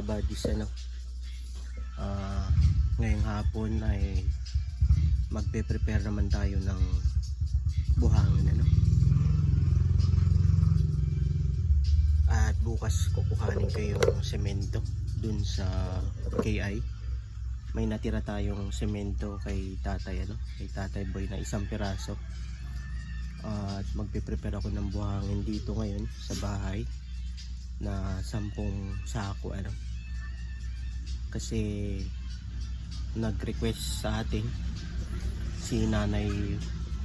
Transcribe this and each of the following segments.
kabadis ano. Ah, ngayong hapon ay magpe-prepare naman tayo ng buhangin ano. At bukas kukuhanin ko yung semento dun sa KI. May natira tayong semento kay tatay ano, kay tatay boy na isang piraso. at magpe-prepare ako ng buhangin dito ngayon sa bahay na sampung sako ano kasi nag-request sa atin si nanay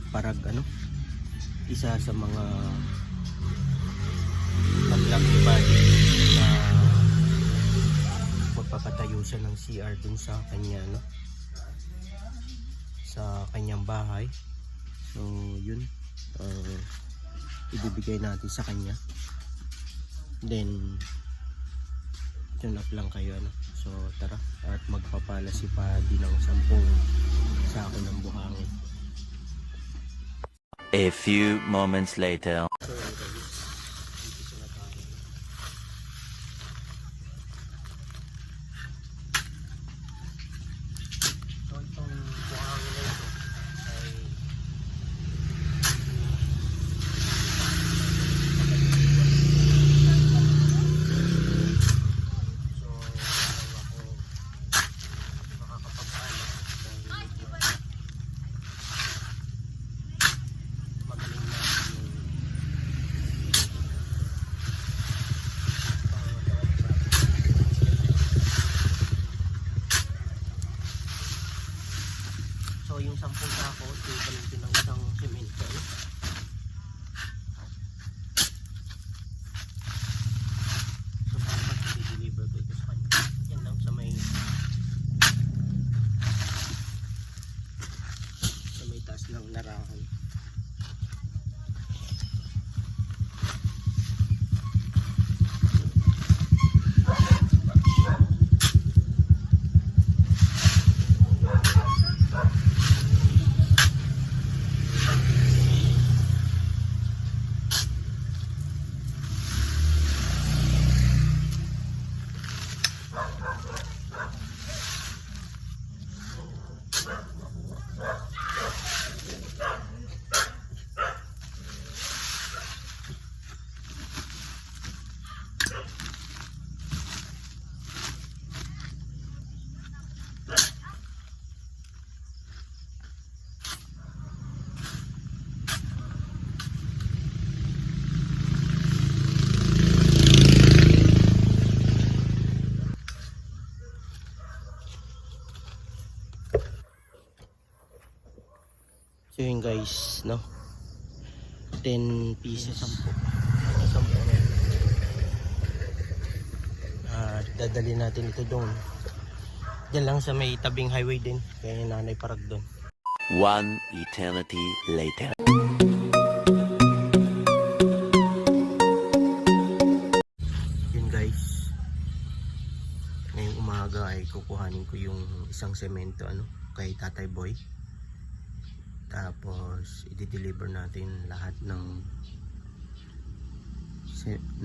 parag ano? Isa sa mga body na magpapatayo siya ng CR dun sa kanya no sa kanyang bahay. So yun uh, ibibigay natin sa kanya. Then tune up lang kayo ano so tara at magpapala si Paddy ng sampung sako ng buhangin A few moments later. so yun guys dito na tayo so itong buhangin na ito ay So, ako makakapag-ano dahil medyo magaling na yung So yung sampung sako, ibalin din ng isang semento. So dapat i-deliver ko ito sa kanya. Yan lang sa may sa may taas ng narahan. Yun guys, no? 10 pieces. 10. At dadali natin ito doon. Diyan lang sa may tabing highway din. Kaya yung nanay parag doon. One eternity later. Yun guys. Ngayong umaga ay kukuhanin ko yung isang semento ano, kay Tatay Boy. Tapos i-deliver natin lahat ng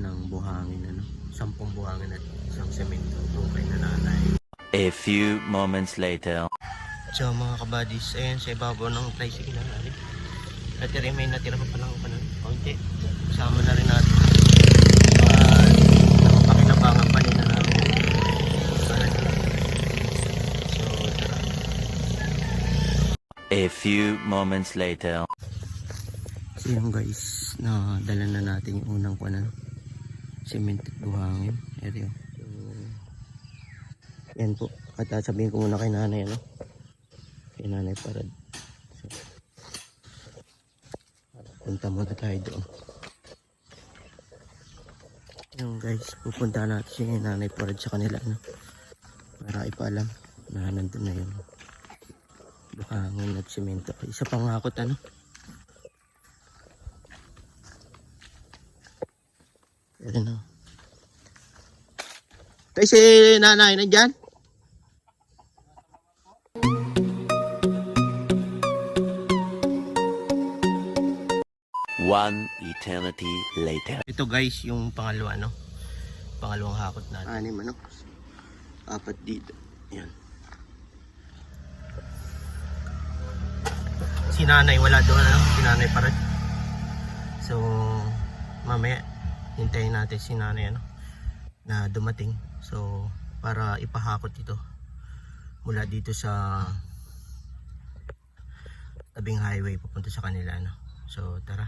ng buhangin ano, sampung buhangin at isang semento doon kay nanay. A few moments later. So mga kabadis, ayan sa ibabaw ng tricycle na natin. Natira may natira pa palang pa ng konti. Kasama na rin natin. At nakapakinabangan pa nila natin. Ayan. So tara. A few moments later. So yun guys, na dala na natin yung unang kunan. Cement buhangin. Ito yun. Yan po. At ah, sabihin ko muna kay nanay ano. Kay nanay parad. So, punta muna tayo doon. Yung guys, pupunta natin si nanay parad sa kanila ano. Para ipaalam na nandun na yun. Buhangin at simento. Isa pang hakot ano. Ayan o. Kay si nanay nandyan? One eternity later. Ito guys, yung pangalawa no. Pangalawang hakot natin. Anim ano. apat dito. Yan. Si nanay wala doon, ano? Si nanay pa rin. So, mamaya, hintayin natin si nanay, ano? Na dumating. So, para ipahakot ito mula dito sa tabing highway papunta sa kanila, ano? So, tara.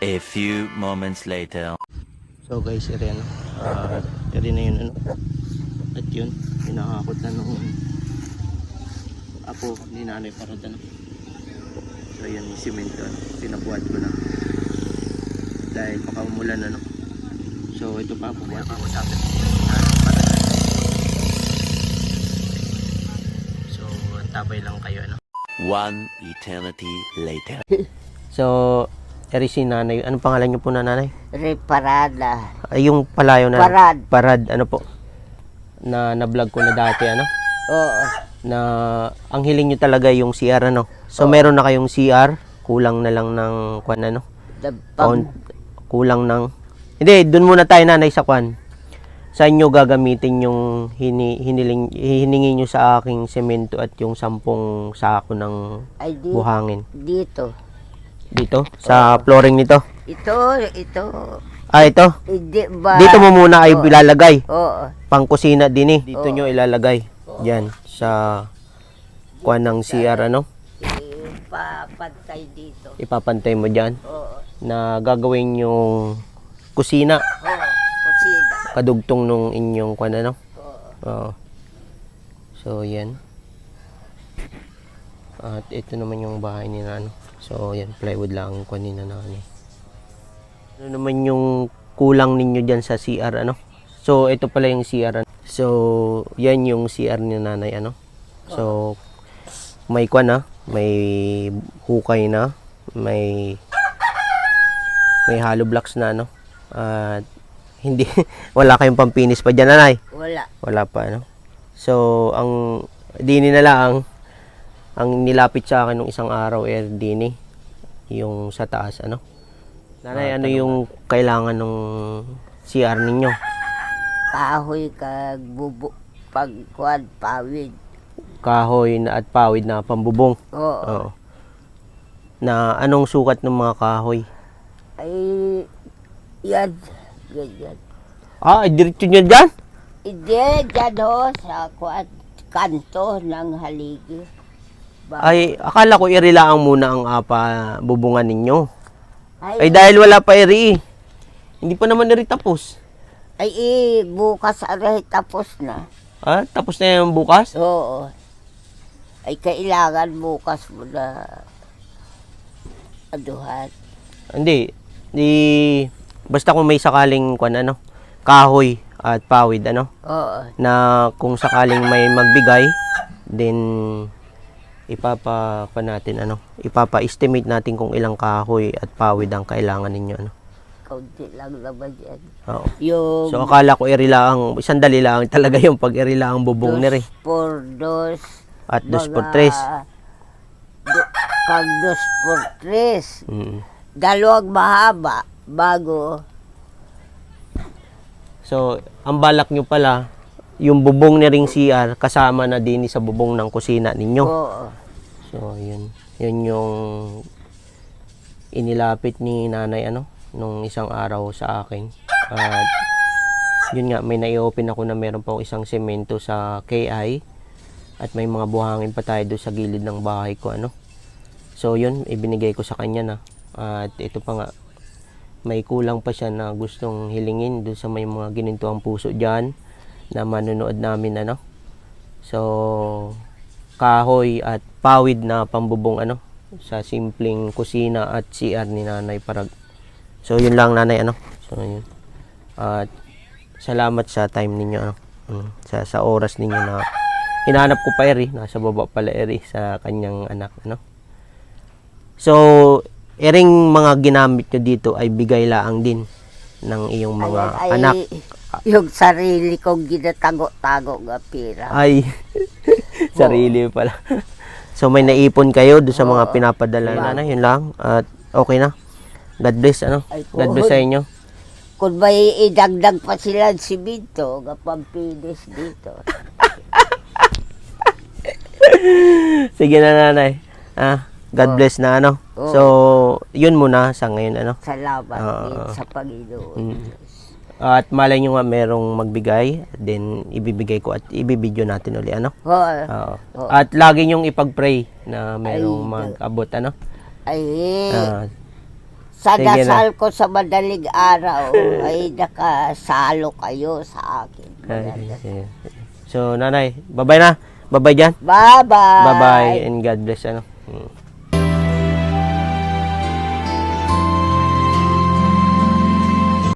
A few moments later. So guys, ito yan. Uh, ito na yun ano. At yun, hinahakot na nung apo ni nanay para ano. So yun, yung simento. Ano, pinabuhat ko na. Dahil baka umulan ano. So ito pa, pubuhat ko sa atin. So, tabay lang kayo ano. One eternity later. So, eri si nanay. Anong pangalan niyo po na nanay? Reparada. Ay, yung palayo na Parad. parad ano po na na-vlog ko na dati ano Oo. Na ang hiling nyo talaga yung CR ano so meron na kayong CR kulang na lang ng kwan ano The Count, kulang ng hindi doon muna tayo nanay sa kwan saan nyo gagamitin yung hini, hiniling, hiningi nyo sa aking semento at yung sampung sako ng ay di, buhangin dito. dito sa flooring nito Ito, ito. ah ito Hindi ba? dito mo muna ay Oo. ilalagay Oo. pang kusina din eh. Dito nyo ilalagay. Diyan sa kuan ng CR ano. Ipapantay dito. Ipapantay mo diyan Oo. na gagawin yung kusina Oo. Kusina. kadugtong nung inyong kuan ano. Oo. Oo. So yan. At ito naman yung bahay ni ano. So yan plywood lang ang kuan ni na ano. Ano naman yung kulang ninyo diyan sa CR ano? So ito pala yung CR. ano. So yan yung CR ni nanay ano. So may kuan na, may hukay na, may may hollow blocks na ano. At hindi wala kayong pampinis pa diyan nanay. Wala. Wala pa, ano? So, ang dini na lang, ang nilapit sa akin nung isang araw, eh, dini, yung sa taas, ano? Nanay, ano yung kailangan ng CR ninyo? Kahoy kag bubo. Pagkuan, pawid. Kahoy na at pawid na pambubong. Oo. Oo. Na anong sukat ng mga kahoy? Ay, yan. Ganyan. Ah, diretso nyo dyan? Hindi, dyan ho, sa kuan, kanto ng haligi. Ba- Ay, akala ko irilaang muna ang apa bubungan ninyo. Ay, ay, dahil wala pa iri. Hindi pa naman iri tapos. Ay, eh, bukas aray tapos na. Ah, tapos na yung bukas? Oo. Ay, kailangan bukas mo na aduhan. Hindi. Di basta kung may sakaling kwan ano, kahoy at pawid ano Oo. na kung sakaling may magbigay then ipapa pa natin ano, ipapa-estimate natin kung ilang kahoy at pawid ang kailangan ninyo ano. Kaunti lang naman yan. Oo. Yung So akala ko irila ang sandali lang talaga yung pag irila ang bubong dos ni rin. por dos. At dos mga por tres. do- Kag dos por tres. Mm. Dalawang mahaba bago. So, ang balak nyo pala, yung bubong ni ring CR kasama na din sa bubong ng kusina ninyo. Oo. So, yun. Yun yung inilapit ni nanay ano, nung isang araw sa akin. At yun nga, may nai-open ako na meron pa isang semento sa KI. At may mga buhangin pa tayo doon sa gilid ng bahay ko ano. So, yun, ibinigay ko sa kanya na. At ito pa nga, may kulang pa siya na gustong hilingin doon sa may mga ginintuang puso dyan na manonood namin ano. So, kahoy at pawid na pambubong ano sa simpleng kusina at CR ni Nanay Parag. So yun lang Nanay ano. So yun. At salamat sa time ninyo ano. Mm, sa sa oras ninyo na hinahanap ko pa Eri, nasa baba pala Eri sa kanyang anak ano. So ering mga ginamit nyo dito ay bigay laang din ng iyong mga Ayan, ay, anak. Yung sarili kong ginatago-tago nga pira. Ay, sarili pala. So may naipon kayo doon sa mga pinapadala na, na yun lang. At okay na. God bless ano. Ay, God bless sa inyo. Kung may idagdag pa sila ng simento, kapampilis dito. Sige na nanay. Ah, God Oh. bless na ano. Oh. So, yun muna sa ngayon ano. Salamat din sa Panginoon. Mm. At malay nyo nga merong magbigay, then ibibigay ko at ibibideo natin uli ano. Oh, Oo. Oo. At lagi nyong ipag-pray na merong mag-abot ano. ay, Ah, sa sige na. dasal ko sa madaling araw, ay nakasalo kayo sa akin. ay, so, nanay, bye-bye na. Bye-bye dyan. Bye-bye. Bye-bye and God bless ano. Mm.